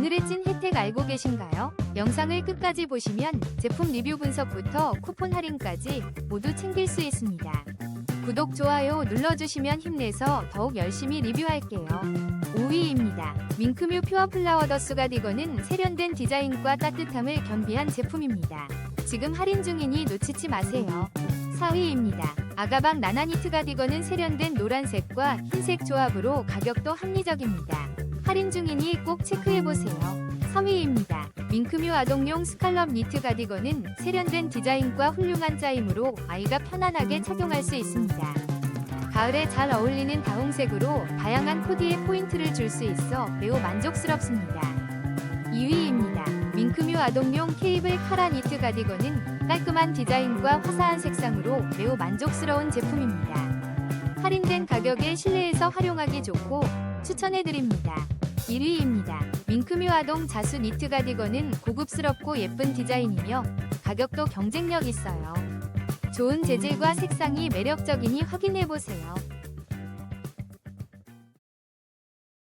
오늘의 찐 혜택 알고 계신가요? 영상을 끝까지 보시면 제품 리뷰 분석부터 쿠폰 할인까지 모두 챙길 수 있습니다. 구독, 좋아요 눌러주시면 힘내서 더욱 열심히 리뷰할게요. 5위입니다. 밍크뮤 퓨어 플라워 더스 가디건은 세련된 디자인과 따뜻함을 겸비한 제품입니다. 지금 할인 중이니 놓치지 마세요. 4위입니다. 아가방 나나니트 가디건은 세련된 노란색과 흰색 조합으로 가격도 합리적입니다. 할인 중이니 꼭 체크해보세요. 3위입니다. 밍크뮤 아동용 스칼럽 니트 가디건은 세련된 디자인과 훌륭한 짜임으로 아이가 편안하게 착용할 수 있습니다. 가을에 잘 어울리는 다홍색으로 다양한 코디에 포인트를 줄 수 있어 매우 만족스럽습니다. 2위입니다. 밍크뮤 아동용 케이블 카라 니트 가디건은 깔끔한 디자인과 화사한 색상으로 매우 만족스러운 제품입니다. 할인된 가격에 실내에서 활용하기 좋고 추천해드립니다. 1위입니다. 밍크뮤 아동 자수 니트 가디건은 고급스럽고 예쁜 디자인이며 가격도 경쟁력 있어요. 좋은 재질과 색상이 매력적이니 확인해보세요.